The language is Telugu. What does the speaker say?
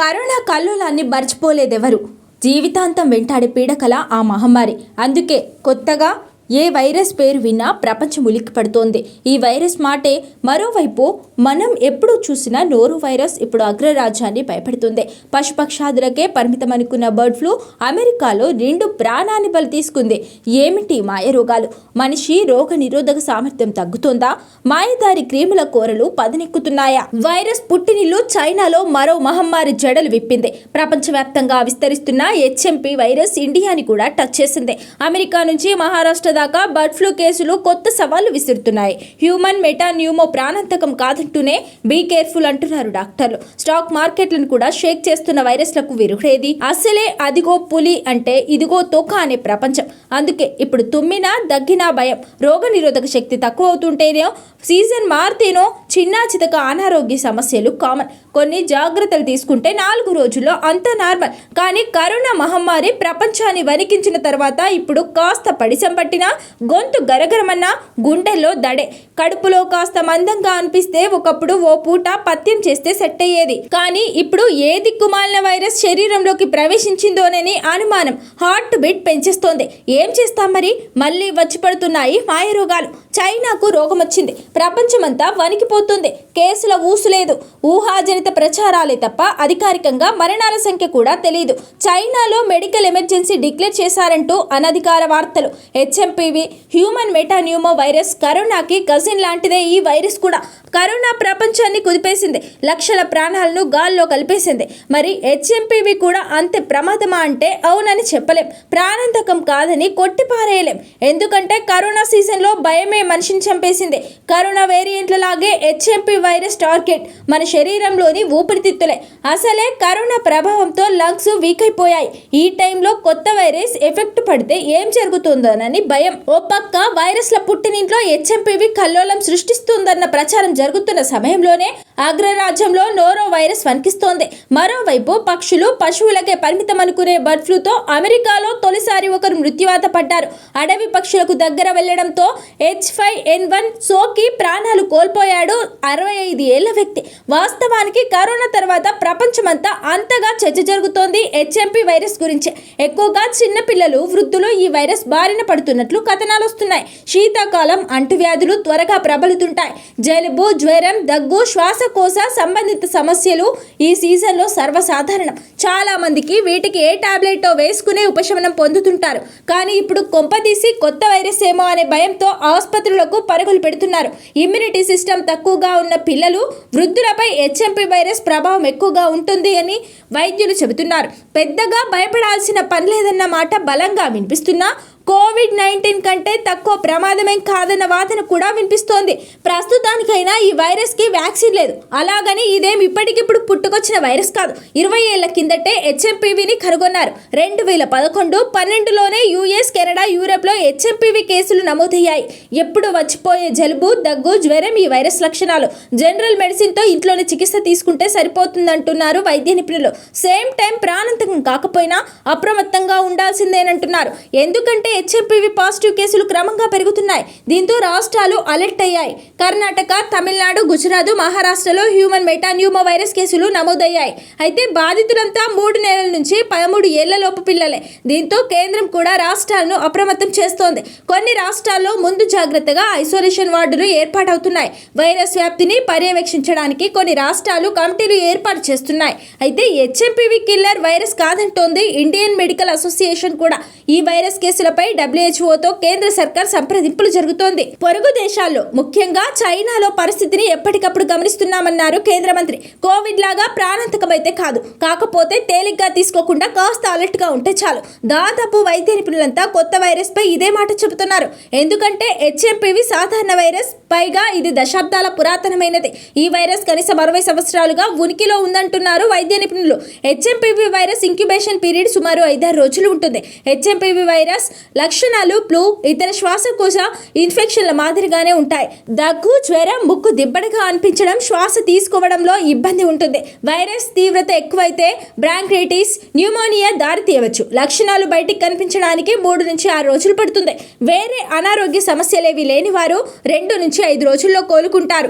కరోనా కల్లోలాన్ని మర్చిపోలేదెవరు? జీవితాంతం వెంటాడే పీడకల ఆ మహమ్మారి. అందుకే కొత్తగా ఏ వైరస్ పేరు విన్నా ప్రపంచం ఉలిక్కి పడుతోంది. ఈ వైరస్ మాటే మరోవైపు మనం ఎప్పుడు చూసినా నోరు వైరస్ ఇప్పుడు అగ్రరాజ్యాన్ని భయపడుతుంది. పశుపక్షాదులకే పరిమితం అనుకున్న బర్డ్ ఫ్లూ అమెరికాలో రెండు ప్రాణాన్ని బలి తీసుకుంది ఏమిటి మాయ రోగాలు? మనిషి రోగ నిరోధక సామర్థ్యం తగ్గుతోందా? మాయదారి క్రీముల కోరలు పదనెక్కుతున్నాయా? వైరస్ పుట్టినిల్లు చైనాలో మరో మహమ్మారి జడలు విప్పింది. ప్రపంచవ్యాప్తంగా విస్తరిస్తున్న హెచ్ఎంపీ వైరస్ ఇండియాని కూడా టచ్ చేసింది. అమెరికా నుంచి మహారాష్ట్ర దాకా బర్డ్ ఫ్లూ కేసులు కొత్త సవాళ్ళు విసురుతున్నాయి. హ్యూమన్ మెటాన్యూమో ప్రాణాంతకం కాదంటూనే బీ కేర్ఫుల్ అంటున్నారు డాక్టర్లు. స్టాక్ మార్కెట్లను కూడా షేక్ చేస్తున్న వైరస్లకు విరుగుడేది అసలే అదిగో పులి అంటే ఇదిగో తోక అనే ప్రపంచం. అందుకే ఇప్పుడు తుమ్మినా దగ్గినా భయం. రోగ నిరోధక శక్తి తక్కువ అవుతుంటేనే సీజన్ మారితేనో చిన్నా చితక అనారోగ్య సమస్యలు కామన్ కొన్ని జాగ్రత్తలు తీసుకుంటే నాలుగు రోజుల్లో అంత నార్మల్ కానీ కరోనా మహమ్మారి ప్రపంచాన్ని వణికించిన తర్వాత ఇప్పుడు కాస్త పడిసం పట్టినా గొంతు గరగరమన్నా గుండెల్లో దడే. కడుపులో కాస్త మందంగా అనిపిస్తే ఒకప్పుడు ఓ పూట పత్యం చేస్తే సెట్ అయ్యేది. కానీ ఇప్పుడు ఏ దిక్కుమాలిన వైరస్ శరీరంలోకి ప్రవేశించిందోనని అనుమానం. హార్ట్ బీట్ పెంచేస్తోంది. ఏం చేస్తాం మరి? మళ్ళీ వచ్చి పడుతున్నాయి మాయ రోగాలు చైనాకు రోగం వచ్చింది ప్రపంచమంతా వణికిపోతుంది. కేసుల ఊసు లేదు ఊహాజనిత ప్రచారాలే తప్ప అధికారికంగా మరణాల సంఖ్య కూడా తెలియదు చైనాలో మెడికల్ ఎమర్జెన్సీ డిక్లేర్ చేశారంటూ అనధికార వార్తలు. హెచ్ఎంపీవి హ్యూమన్ మెటాన్యూమో వైరస్ కరోనాకి కజిన్ లాంటిదే ఈ వైరస్ కూడా. కరోనా ప్రపంచాన్ని కుదిపేసింది. లక్షల ప్రాణాలను గాల్లో కలిపేసింది. మరి హెచ్ఎంపీవి కూడా అంతే ప్రమాదమా అంటే అవునని చెప్పలేం. ప్రాణాంతకం కాదని కొట్టిపారేయలేం. ఎందుకంటే కరోనా సీజన్లో భయమే మనిషిని చంపేసింది. కరోనా వేరియంట్ల లాగే హెచ్ఎంపీ వైరస్ టార్గెట్. మన శరీరంలోని ఊపిరితిత్తులే. అసలే కరోనా ప్రభావంతో లంగ్స్ వీక్ అయిపోయాయి. ఈ టైంలో కొత్త వైరస్ ఎఫెక్ట్ పడితే ఏం జరుగుతుందోనని భయం. ఓ పక్క వైరస్ల పుట్టినింట్లో హెచ్ఎంపీవి కల్లోలం సృష్టిస్తుందన్న ప్రచారం జరుగుతున్న సమయంలోనే అగ్రరాజ్యంలో నోరో వైరస్ వణికిస్తోంది. మరోవైపు పక్షులు పశువులకే పరిమితం అనుకునే బర్డ్ ఫ్లూతో అమెరికాలో తొలిసారి ఒకరు మృత్యువాత పడ్డారు. అడవి పక్షులకు దగ్గర వెళ్ళడంతో హెచ్ ఫైవ్ ఎన్ వన్ సోకి ప్రాణాలు కోల్పోయాడు అరవై ఐదు ఏళ్ళ వ్యక్తి. వాస్తవానికి కరోనా తర్వాత ప్రపంచమంతా అంతగా చర్చ జరుగుతోంది హెచ్ఎంపీ వైరస్ గురించి. ఎక్కువగా చిన్నపిల్లలు వృద్ధులు ఈ వైరస్ బారిన పడుతున్నట్లు కథనాలు వస్తున్నాయి. శీతాకాలం అంటువ్యాధులు త్వరగా ప్రబలుతుంటాయి. జలుబు జ్వరం దగ్గు శ్వాస శ్వాసకోశ సంబంధిత సమస్యలు ఈ సీజన్లో సర్వసాధారణం. చాలా మందికి వీటికి ఏ టాబ్లెట్ వేసుకునే ఉపశమనం పొందుతుంటారు. కానీ ఇప్పుడు కొంపదీసి కొత్త వైరస్ ఏమో అనే భయంతో ఆసుపత్రులకు పరుగులు పెడుతున్నారు. ఇమ్యూనిటీ సిస్టమ్ తక్కువగా ఉన్న పిల్లలు వృద్ధులపై హెచ్ఎంపీ వైరస్ ప్రభావం ఎక్కువగా ఉంటుంది అని వైద్యులు చెబుతున్నారు. పెద్దగా భయపడాల్సిన పని లేదన్న మాట బలంగా వినిపిస్తున్నా కోవిడ్ నైన్టీన్ కంటే తక్కువ ప్రమాదమేం కాదన్న వాదన కూడా వినిపిస్తోంది. ప్రస్తుతానికైనా ఈ వైరస్కి వ్యాక్సిన్ లేదు. అలాగని ఇదేం ఇప్పటికిప్పుడు పుట్టుకొచ్చిన వైరస్ కాదు. ఇరవై ఏళ్ళ కిందటే హెచ్ఎంపీవీని కనుగొన్నారు. రెండు వేల పదకొండు పన్నెండులోనే యూఎస్ కెనడా యూరప్లో హెచ్ఎంపీవీ కేసులు నమోదయ్యాయి. ఎప్పుడు వచ్చిపోయే జలుబు దగ్గు జ్వరం ఈ వైరస్ లక్షణాలు. జనరల్ మెడిసిన్తో ఇంట్లోనే చికిత్స తీసుకుంటే సరిపోతుందంటున్నారు వైద్య నిపుణులు. సేమ్ టైం ప్రాణాంతకం కాకపోయినా అప్రమత్తంగా ఉండాల్సిందేనంటున్నారు. ఎందుకంటే హెచ్ఎంపీవీ పాజిటివ్ కేసులు క్రమంగా పెరుగుతున్నాయి. దీంతో రాష్ట్రాలు అలర్ట్ అయ్యాయి. కర్ణాటక తమిళనాడు గుజరాత్ మహారాష్ట్రలో హ్యూమన్ మెటాన్యూమో వైరస్ కేసులు నమోదయ్యాయి. అయితే బాధితులంతా మూడు నెలల నుంచి పదమూడు ఏళ్ళలోపు పిల్లలే. దీంతో కేంద్రం కూడా రాష్ట్రాలను అప్రమత్తం చేస్తోంది. కొన్ని రాష్ట్రాల్లో ముందు జాగ్రత్తగా ఐసోలేషన్ వార్డులు ఏర్పాటవుతున్నాయి. వైరస్ వ్యాప్తిని పర్యవేక్షించడానికి కొన్ని రాష్ట్రాలు కమిటీలు ఏర్పాటు చేస్తున్నాయి. అయితే హెచ్ఎంపీవీ కిల్లర్ వైరస్ కాదంటోంది ఇండియన్ మెడికల్ అసోసియేషన్ కూడా. ఈ వైరస్ కేసులపై డబ్ల్యూహెచ్ఓతో కేంద్ర సర్కార్ సంప్రదింపులు జరుగుతోంది. పొరుగు దేశాల్లో ముఖ్యంగా చైనాలో పరిస్థితిని ఎప్పటికప్పుడు గమనిస్తున్నామన్నారు కేంద్ర మంత్రి. కోవిడ్ లాగా ప్రాణాంతకమైతే కాదు. కాకపోతే తేలిగ్గా తీసుకోకుండా కాస్త అలర్ట్గా ఉంటే చాలు. దాదాపు వైద్య నిపుణులంతా కొత్త వైరస్ పై ఇదే మాట చెబుతున్నారు. ఎందుకంటే హెచ్ఎంపీవి సాధారణ వైరస్ పైగా ఇది దశాబ్దాల పురాతనమైనది. ఈ వైరస్ కనీసం అరవై సంవత్సరాలుగా ఉనికిలో ఉందంటున్నారు వైద్య నిపుణులు. హెచ్ఎంపీవి వైరస్ ఇంక్యుబేషన్ పీరియడ్ సుమారు ఐదారు రోజులు ఉంటుంది. హెచ్ఎంపీవి వైరస్ లక్షణాలు ఫ్లూ ఇతర శ్వాసకోశ ఇన్ఫెక్షన్ల మాదిరిగానే ఉంటాయి. దగ్గు జ్వరం ముక్కు దిబ్బడిగా అనిపించడం శ్వాస తీసుకోవడంలో ఇబ్బంది ఉంటుంది. వైరస్ తీవ్రత ఎక్కువైతే బ్రాంక్రైటిస్ న్యూమోనియా దారి తీయవచ్చు. లక్షణాలు బయటికి కనిపించడానికి మూడు నుంచి ఆరు రోజులు పడుతుంది. వేరే అనారోగ్య సమస్యలేవి లేని వారు రెండు నుంచి ఐదు రోజుల్లో కోలుకుంటారు.